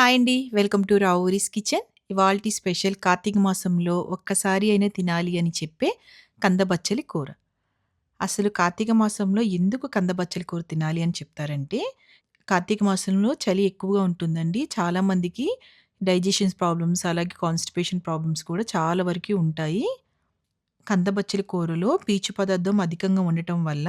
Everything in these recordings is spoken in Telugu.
హాయ్ అండి. Welcome to Ravuri's kitchen. ఇవాల్టి స్పెషల్ కార్తీక మాసంలో ఒక్కసారి అయినా తినాలి అని చెప్పే కందబచ్చలి కూర. అసలు కార్తీక మాసంలో ఎందుకు కందబచ్చలి కూర తినాలి అని చెప్తారంటే, కార్తీక మాసంలో చలి ఎక్కువగా ఉంటుందండి. చాలామందికి డైజెషన్స్ ప్రాబ్లమ్స్, అలాగే కాన్‌స్టిపేషన్ ప్రాబ్లమ్స్ కూడా చాలా వరకు ఉంటాయి. కందబచ్చలి కూరలో పీచు పదార్థం అధికంగా ఉండటం వల్ల,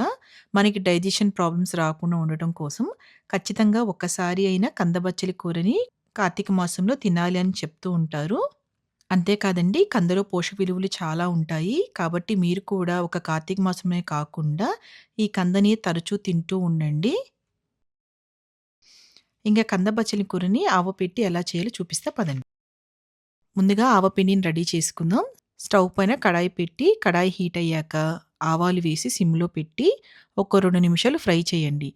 మనకి డైజెషన్ ప్రాబ్లమ్స్ రాకుండా ఉండటం కోసం ఖచ్చితంగా ఒక్కసారి అయినా కందబచ్చలి కూరని కార్తీక మాసంలో తినాలి అని చెప్తూ ఉంటారు. అంతేకాదండి కందలో పోషక విలువలు చాలా ఉంటాయి. కాబట్టి మీరు కూడా ఒక కార్తీక మాసమే కాకుండా ఈ కందని తరచూ తింటూ ఉండండి. ఇంకా కంద బచ్చలి కూరని ఆవపెట్టి ఎలా చేయాలో చూపిస్తే పదండి. ముందుగా ఆవపిండిని రెడీ చేసుకుందాం. స్టవ్ పైన కడాయి పెట్టి, కడాయి హీట్ అయ్యాక ఆవాలు వేసి సిమ్‌లో పెట్టి ఒక రెండు నిమిషాలు ఫ్రై చేయండి.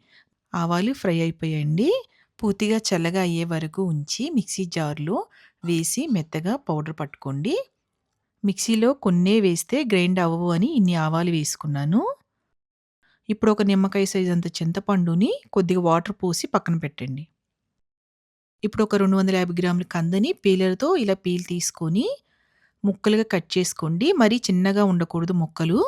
ఆవాలు ఫ్రై అయిపోయాయండి. పూర్తిగా చల్లగా అయ్యే వరకు ఉంచి మిక్సీ జార్‌లో వేసి మెత్తగా పౌడర్ పట్టుకోండి. మిక్సీలో కొన్నే వేస్తే గ్రైండ్ అవ్వవు అని ఇన్ని ఆవాలు వేసుకున్నాను. ఇప్పుడు ఒక నిమ్మకాయ సైజ్ అంత చింతపండుని కొద్దిగా వాటర్ పోసి పక్కన పెట్టండి. ఇప్పుడు ఒక 250 గ్రాముల కందని పీలర్‌తో ఇలా పీల్ తీసుకొని ముక్కలుగా కట్ చేసుకోండి. మరీ చిన్నగా ఉండకూడదు ముక్కలు.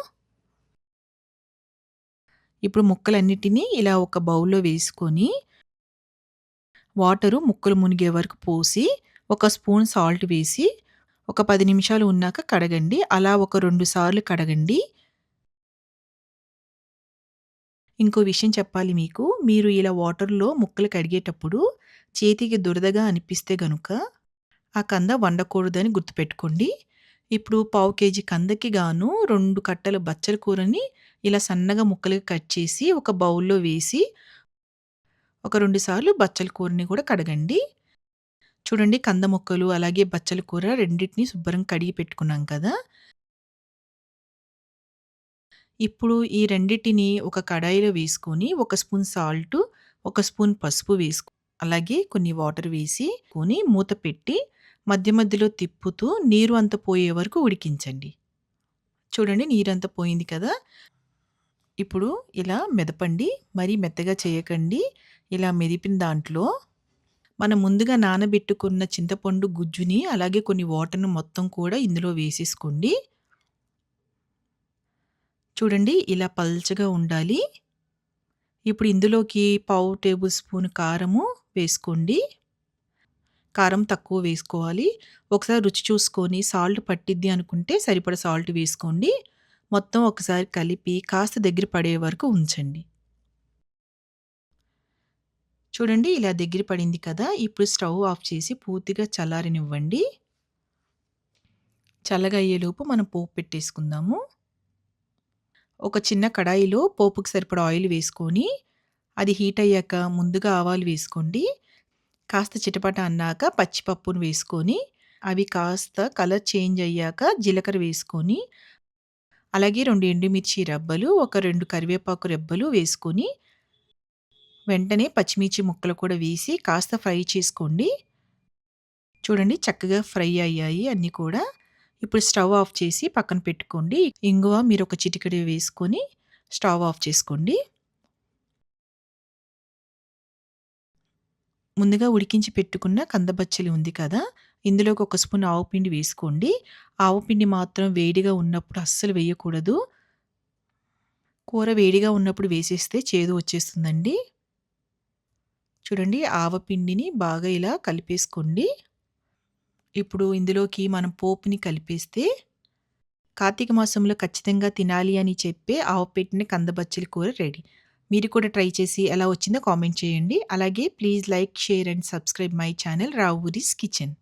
ఇప్పుడు ముక్కలన్నిటిని ఇలా ఒక బౌల్‌లో వేసుకొని వాటరు ముక్కలు మునిగే వరకు పోసి, ఒక స్పూన్ సాల్ట్ వేసి, ఒక పది నిమిషాలు ఉన్నాక కడగండి. అలా ఒక రెండు సార్లు కడగండి. ఇంకో విషయం చెప్పాలి మీకు. మీరు ఇలా వాటర్‌లో ముక్కలు కడిగేటప్పుడు చేతికి దురదగా అనిపిస్తే గనుక, ఆ కంద వండకూడదని గుర్తుపెట్టుకోండి. ఇప్పుడు పావు కేజీ కందకి గాను రెండు కట్టల బచ్చల కూరని ఇలా సన్నగా ముక్కలుగా కట్ చేసి ఒక బౌల్‌లో వేసి ఒక రెండు సార్లు బచ్చల కూరని కూడా కడగండి. చూడండి కంద ముక్కలు, అలాగే బచ్చల కూర రెండింటిని శుభ్రంగా కడిగి పెట్టుకున్నాం కదా! ఇప్పుడు ఈ రెండిటిని ఒక కడాయిలో వేసుకొని, ఒక స్పూన్ సాల్టు, ఒక స్పూన్ పసుపు వేసుకు అలాగే కొన్ని వాటర్ వేసి కొని మూత పెట్టి మధ్య మధ్యలో తిప్పుతూ నీరు అంత పోయే వరకు ఉడికించండి. చూడండి నీరంతా పోయింది కదా! ఇప్పుడు ఇలా మెదపండి. మరీ మెత్తగా చేయకండి. ఇలా మెదిపిన దాంట్లో మనం ముందుగా నానబెట్టుకున్న చింతపండు గుజ్జుని, అలాగే కొన్ని వాటర్‌ని మొత్తం కూడా ఇందులో వేసేసుకోండి. చూడండి ఇలా పల్చగా ఉండాలి. ఇప్పుడు ఇందులోకి పావు టేబుల్ స్పూన్ కారము వేసుకోండి. కారం తక్కువ వేసుకోవాలి. ఒకసారి రుచి చూసుకొని సాల్ట్ పట్టిద్ది అనుకుంటే సరిపడ సాల్ట్ వేసుకోండి. మొత్తం ఒకసారి కలిపి కాస్త దగ్గర పడే వరకు ఉంచండి. చూడండి ఇలా దగ్గర పడింది కదా! ఇప్పుడు స్టవ్ ఆఫ్ చేసి పూర్తిగా చల్లారనివ్వండి. చల్లగా అయ్యేలోపు మనం పోపు పెట్టేసుకుందాము. ఒక చిన్న కడాయిలో పోపుకి సరిపడా ఆయిల్ వేసుకొని, అది హీట్ అయ్యాక ముందుగా ఆవాలు వేసుకోండి. కాస్త చిటపట అన్నాక పచ్చిపప్పును వేసుకొని, అవి కాస్త కలర్ చేంజ్ అయ్యాక జీలకర్ర వేసుకొని, అలాగే రెండు ఎండుమిర్చి రెబ్బలు, ఒక రెండు కరివేపాకు రెబ్బలు వేసుకొని, వెంటనే పచ్చిమిర్చి ముక్కలు కూడా వేసి కాస్త ఫ్రై చేసుకోండి. చూడండి చక్కగా ఫ్రై అయ్యాయి అన్నీ కూడా. ఇప్పుడు స్టవ్ ఆఫ్ చేసి పక్కన పెట్టుకోండి. ఇంగువ మీరు ఒక చిటికెడు వేసుకొని స్టవ్ ఆఫ్ చేసుకోండి. ముందుగా ఉడికించి పెట్టుకున్న కందబచ్చలి ఉంది కదా! ఇందులోకి ఒక స్పూన్ ఆవపిండి వేసుకోండి. ఆవపిండి మాత్రం వేడిగా ఉన్నప్పుడు అస్సలు వేయకూడదు. కూర వేడిగా ఉన్నప్పుడు వేసేస్తే చేదు వచ్చేస్తుందండి. చూడండి ఆవపిండిని బాగా ఇలా కలిపేసుకోండి. ఇప్పుడు ఇందులోకి మనం పోపుని కలిపేస్తే కార్తీక మాసంలో ఖచ్చితంగా తినాలి అని చెప్పే ఆవపెట్టిన కందబచ్చలి కూర రెడీ. మీరు కూడా ట్రై చేసి ఎలా వచ్చిందో కామెంట్ చేయండి. అలాగే please like, share and subscribe my channel Ravuri's kitchen.